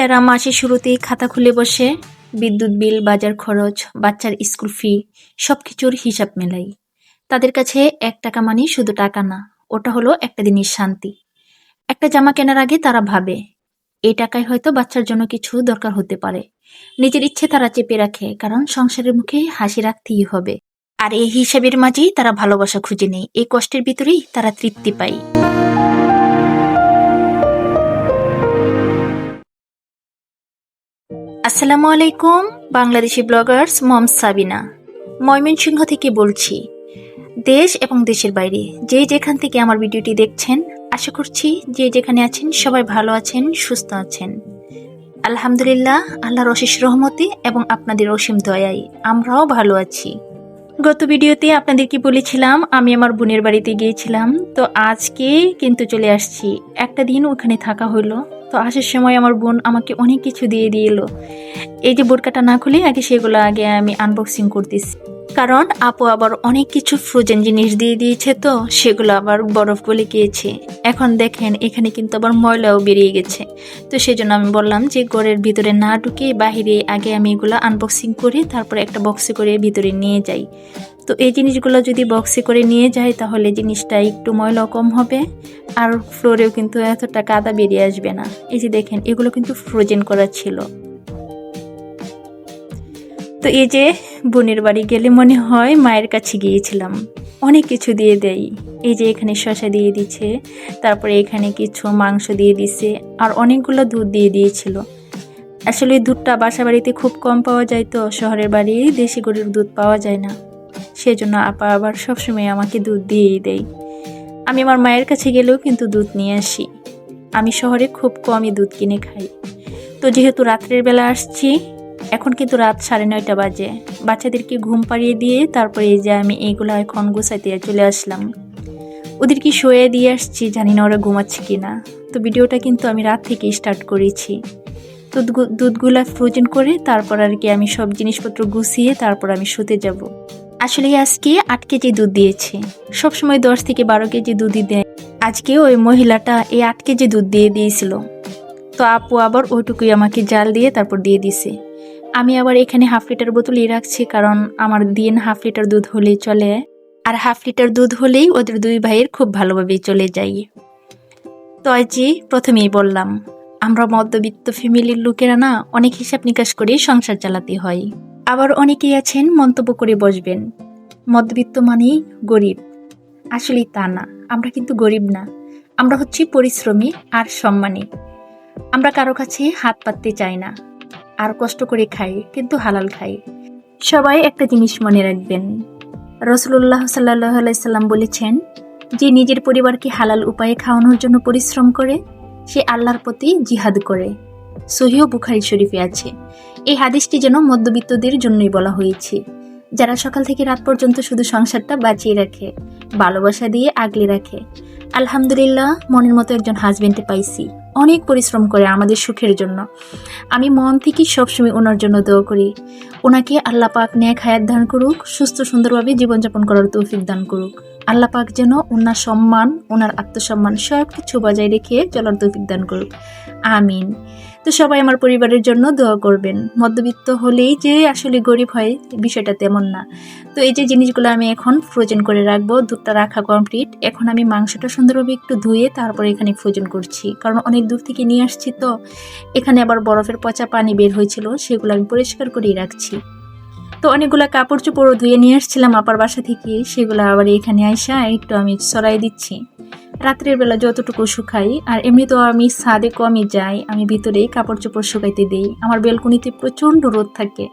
যারা মাসের শুরুতেই খাতা খুলে বসে, বিদ্যুৎ বিল, বাজার খরচ, বাচ্চার স্কুল ফি সব কিছুর হিসাব মেলাই। তাদের কাছে এক টাকা মানে শুধু টাকা না, ওটা হলো একটা দিনের শান্তি। একটা জামা কেনার আগে তারা ভাবে এই টাকায় হয়তো বাচ্চার জন্য কিছু দরকার হতে পারে। নিজের ইচ্ছে তারা চেপে রাখে, কারণ সংসারের মুখে হাসি রাখতেই হবে। আর এই হিসাবের মাঝেই তারা ভালোবাসা খুঁজে নেয়, এই কষ্টের ভিতরেই তারা তৃপ্তি পায়। আসসালামু আলাইকুম, বাংলাদেশি ব্লগার্স, মম সাবিনা। ময়মনসিংহ থেকে বলছি, দেশ এবং দেশের বাইরে যে যেখান থেকে আমার ভিডিওটি দেখছেন, আশা করছি যে যেখানে আছেন সবাই ভালো আছেন, সুস্থ আছেন। আলহামদুলিল্লাহ, আল্লাহর অশেষ রহমতে এবং আপনাদের অসীম দয়াই আমরাও ভালো আছি। গত ভিডিওতে আপনাদেরকে বলেছিলাম, আমি আমার বোনের বাড়িতে গিয়েছিলাম। তো আজকে কিন্তু চলে আসছি। একটা দিন ওখানে থাকা হলো। তো আসার সময় আমার বোন আমাকে অনেক কিছু দিয়ে দিয়ে এই যে বোরকাটা না খুলে আগে সেগুলো আগে আমি আনবক্সিং করতেছি। কারণ আপু আবার অনেক কিছু ফ্রোজেন জিনিস দিয়ে দিয়েছে তো, সেগুলো আবার বরফ গলে গিয়েছে। এখন দেখেন, এখানে কিন্তু আবার ময়লাও বেরিয়ে গেছে। তো সেই জন্য আমি বললাম যে ঘরের ভিতরে না ঢুকে বাহিরে আগে আমি এগুলো আনবক্সিং করে তারপরে একটা বক্সে করে ভিতরে নিয়ে যাই। তো এই জিনিসগুলো যদি বক্সে করে নিয়ে যাই, তাহলে জিনিসটা একটু ময়লা কম হবে আর ফ্লোরেও কিন্তু এতটা কাদা বেরিয়ে আসবে না। এই যে দেখেন, এগুলো কিন্তু ফ্রোজেন করা ছিল। তো এই যে বোনের বাড়ি গেলে মনে হয় মায়ের কাছে গিয়েছিলাম। অনেক কিছু দিয়ে দেয়। এই যে এখানে শশা দিয়ে দিচ্ছে তারপরে এখানে কিছু মাংস দিয়ে দিছে, আর অনেকগুলো দুধ দিয়ে দিয়েছিল। আসলে দুধটা বাসা বাড়িতে খুব কম পাওয়া যায় তো, শহরের বাড়ি দেশি গরুর দুধ পাওয়া যায় না। সেজন্য আপা আবার সবসময় আমাকে দুধ দিয়েই দেয়। আমি আমার মায়ের কাছে গেলেও কিন্তু দুধ নিয়ে আসি। আমি শহরে খুব কমই দুধ কিনে খাই। তো যেহেতু রাত্রের বেলা আসছি এখন কিন্তু রাত সাড়ে নয়টা বাজে। বাচ্চাদেরকে ঘুম পাড়িয়ে দিয়ে তারপরে এই যে আমি এইগুলো এখন গুছাইতে চলে আসলাম। ওদেরকে শুয়ে দিয়ে আসছি, জানি না ওরা ঘুমাচ্ছে কি না তো ভিডিওটা কিন্তু আমি রাত থেকে স্টার্ট করেছি। তো দুধ- দুধগুলা ফ্রোজেন করে তারপর আর কি আমি সব জিনিসপত্র গুছিয়ে তারপর আমি শুতে যাব। আসলে আজকে আট কেজি দুধ দিয়েছে। সবসময় দশ থেকে বারো কেজি দুধই দেয়। আজকে ওই মহিলাটা এই আট কেজি দুধ দিয়ে দিয়েছিল। তো আপু আবার ওইটুকুই আমাকে জাল দিয়ে তারপর দিয়ে দিছে। আমি আবার এখানে হাফ লিটার বোতলই রাখছি, কারণ আমার দিন হাফ লিটার দুধ হলেই চলে। আর হাফ লিটার দুধ হলেই ওদের দুই ভাইয়ের খুব ভালোভাবেই চলে যায়। তো আজই প্রথমেই বললাম, আমরা মধ্যবিত্ত ফ্যামিলির লোকেরা না অনেক হিসাব নিকাশ করে সংসার চালাতে হয়। আবার অনেকেই আছেন মন্তব্য করে বসবেন। মধ্যবিত্ত মানেই গরিব। আসলেই তা না, আমরা কিন্তু গরিব না। আমরা হচ্ছি পরিশ্রমী আর সম্মানী। আমরা কারও কাছে হাত পাততে চাই না। আর কষ্ট করে খাই, কিন্তু হালাল খাই। সবাই একটা জিনিস মনে রাখবেন। রসুল্লাহ সাল্লাহ আলাইসাল্লাম বলেছেন, যে নিজের পরিবারকে হালাল উপায়ে খাওয়ানোর জন্য পরিশ্রম করে, সে আল্লাহর প্রতি জিহাদ করে। সহিহ বুখারি শরীফে আছে। এই হাদিসটি যেন মধ্যবিত্তদের জন্যই বলা হয়েছে। যারা সকাল থেকে রাত পর্যন্ত শুধু সংসারটা বাঁচিয়ে রাখে, ভালোবাসা দিয়ে আগলে রাখে। আলহামদুলিল্লাহ, মনের মতো একজন হাজবেন্ডে পাইছি। অনেক পরিশ্রম করে আমাদের সুখের জন্য। আমি মন থেকে সবসময় ওনার জন্য দোয়া করি। ওনাকে আল্লাহ পাক ন্যাক হায়াত দান করুক, সুস্থ সুন্দরভাবে জীবনযাপন করার তৌফিক দান করুক। আল্লাহ পাক যেন ওনার সম্মান, ওনার আত্মসম্মান সব কিছু বজায় রেখে চলার তৌফিক দান করুক। আমিন। তো সবাই আমার পরিবারের জন্য দোয়া করবেন। মধ্যবিত্ত হলেই যে আসলে গরিব হয়, বিষয়টা তেমন না। তো এই যে জিনিসগুলো আমি এখন ফ্রোজেন করে রাখব, দুধটা রাখা কমপ্লিট এখন আমি মাংসটা সুন্দরভাবে একটু ধুয়ে তারপরে এখানে ফ্রোজেন করছি। কারণ অনেক দূর থেকে নিয়ে আসছি তো। এখানে আবার বরফের পচা পানি বের হয়েছিল, সেগুলো আমি পরিষ্কার করেই রাখছি। তো অনেকগুলো কাপড় চোপড়ও ধুয়ে নিয়ে আসছিলাম আপার বাসা থেকে। সেগুলো আবার এখানে আইসা একটু আমি সরাই দিচ্ছি। রাত্রের বেলা যতটুকু শুকাই, আর এমনি তো আমি ছাদে কমই যাই, আমি ভিতরেই কাপড় চোপড় শুকাইতে দিই। আমার বেলকুনিতে প্রচণ্ড রোদ থাকে।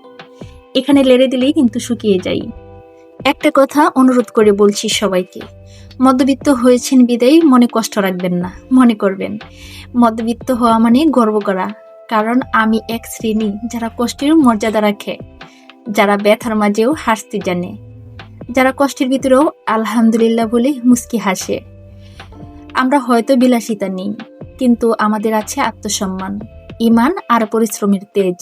এখানে লেড়ে দিলেই কিন্তু শুকিয়ে যাই। একটা কথা অনুরোধ করে বলছি সবাইকে। মধ্যবিত্ত হয়েছেন বিদায়, মনে কষ্ট রাখবেন না, মনে করবেন। মধ্যবিত্ত হওয়া মানে গর্ব করা। কারণ আমি এক শ্রেণি, যারা কষ্টের মর্যাদা রাখে। যারা ব্যথার মাঝেও হাসতে জানে। যারা কষ্টের ভিতরেও আলহামদুলিল্লাহ বলে মুস্কি হাসে। আমরা হয়তো বিলাসিতা নেই, কিন্তু আমাদের আছে আত্মসম্মান ইমান আর পরিশ্রমের তেজ।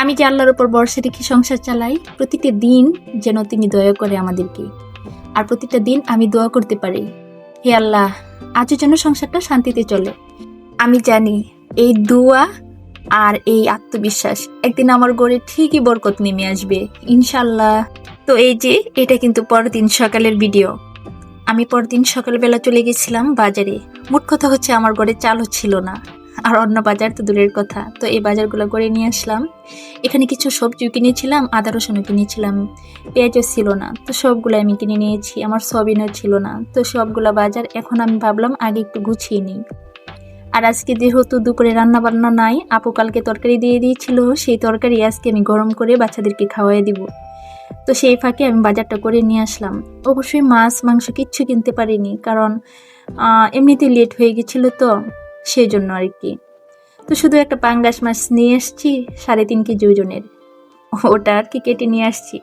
আমি যে আল্লাহর উপর বর্ষে রেখে সংসার চালাই, প্রতিটা দিন যেন তিনি দয়া করে আমাদেরকে। আর প্রতিটা দিন আমি দোয়া করতে পারি, হে আল্লাহ, আজও যেন সংসারটা শান্তিতে চলে। আমি জানি, এই দোয়া আর এই আত্মবিশ্বাস একদিন আমার গড়ে ঠিকই বরকত নেমে আসবে ইনশাল্লাহ তো এই যে, এটা কিন্তু পরদিন সকালের ভিডিও। আমি পরদিন সকালবেলা চলে গেছিলাম বাজারে। মোট কথা হচ্ছে আমার ঘরে চালও ছিল না। আর অন্য বাজার তো দূরের কথা। তো এই বাজারগুলো করে নিয়ে আসলাম। এখানে কিছু সবজিও কিনেছিলাম, আদা রসুনও কিনেছিলাম। পেঁয়াজও ছিল না। তো সবগুলো আমি কিনে নিয়েছি। আমার সবিনও ছিল না। তো সবগুলো বাজার এখন আমি ভাবলাম আগে একটু গুছিয়ে নিই। আর আজকে যেহেতু দুপুরে রান্না বান্না নাই আপু কালকে তরকারি দিয়ে দিয়েছিল সেই তরকারি আজকে আমি গরম করে বাচ্চাদেরকে খাওয়াই দিব। তো সেই ফাঁকে আমি বাজারটা করে নিয়ে আসলাম। অবশ্যই মাছ মাংস কিচ্ছু কিনতে পারিনি কারণ আহ, এমনিতেই লেট হয়ে গেছিল তো সেই জন্য আর কি। তো শুধু একটা পাঙ্গাস মাছ নিয়ে আসছি সাড়ে তিন কেজি ওজনের। ওটা আর কি কেটে নিয়ে আসছি।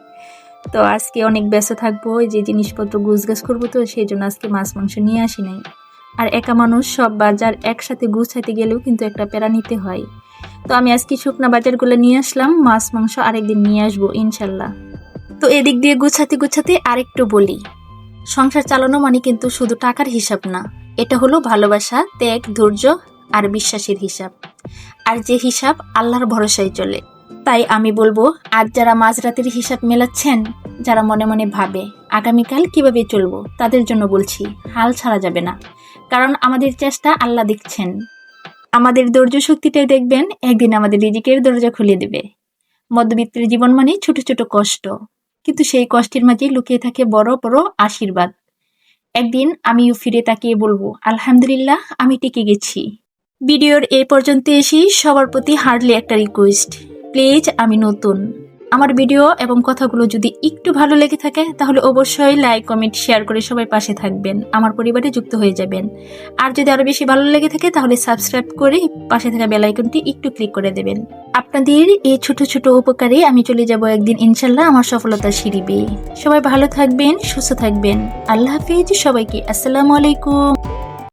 তো আজকে অনেক ব্যস্ত থাকব যে জিনিসপত্র গুছগাছ করব তো সেই জন্য আজকে মাছ মাংস নিয়ে আসি নাই। আর একা মানুষ সব বাজার একসাথে গুছাইতে গেলেও কিন্তু একটা প্যারা নিতে হয়। তো আমি আজকে শুকনা বাজারগুলো নিয়ে আসলাম, মাছ, মাংস আরেকদিন নিয়ে আসব, ইনশাল্লাহ। তো এদিক দিয়ে গুছাতে গুছাতে আরেকটু বলি। সংসার চালানো মানে কিন্তু শুধু টাকার হিসাব না, এটা হলো ভালোবাসা, ত্যাগ, ধৈর্য আর বিশ্বাসের হিসাব। আর যে হিসাব আল্লাহর ভরসায় চলে। তাই আমি বলব, আজ যারা মাঝরাতের হিসাব মেলাচ্ছেন, যারা মনে মনে ভাবে, আগামীকাল কীভাবে চলবো, তাদের জন্য বলছি, হাল ছাড়া যাবে না। কারণ আমাদের চেষ্টা আল্লাহ দেখছেন। আমাদের ধৈর্য শক্তিটাই দেখবেন, একদিন আমাদের রিজিকের দরজা খুলে দেবে। মধ্যবিত্তের জীবন মানে ছোট ছোট কষ্ট। কিন্তু সেই কষ্টের মাঝে লুকিয়ে থাকে বড় বড় আশীর্বাদ। একদিন আমিও ফিরে তাকিয়ে বলব, আলহামদুলিল্লাহ, আমি টিকে গেছি। ভিডিওর এই পর্যন্ত এসে সবার প্রতি হার্ডলি একটা রিকোয়েস্ট প্লিজ, আমি নতুন। আমার ভিডিও এবং কথাগুলো যদি একটু ভালো লেগে থাকে, তাহলে অবশ্যই লাইক কমেন্ট শেয়ার করে সবাই পাশে থাকবেন। আমার পরিবারে যুক্ত হয়ে যাবেন। আর যদি আরও বেশি ভালো লেগে থাকে, তাহলে সাবস্ক্রাইব করে পাশে থাকা বেল আইকনটি একটু ক্লিক করে দেবেন। আপনাদের এই ছোট ছোট উপকারে আমি চলে যাব একদিন, ইনশাল্লাহ আমার সফলতা সিঁড়ি বেয়ে। সবাই ভালো থাকবেন, সুস্থ থাকবেন। আল্লাহ হাফিজ, সবাইকে আসসালামু আলাইকুম।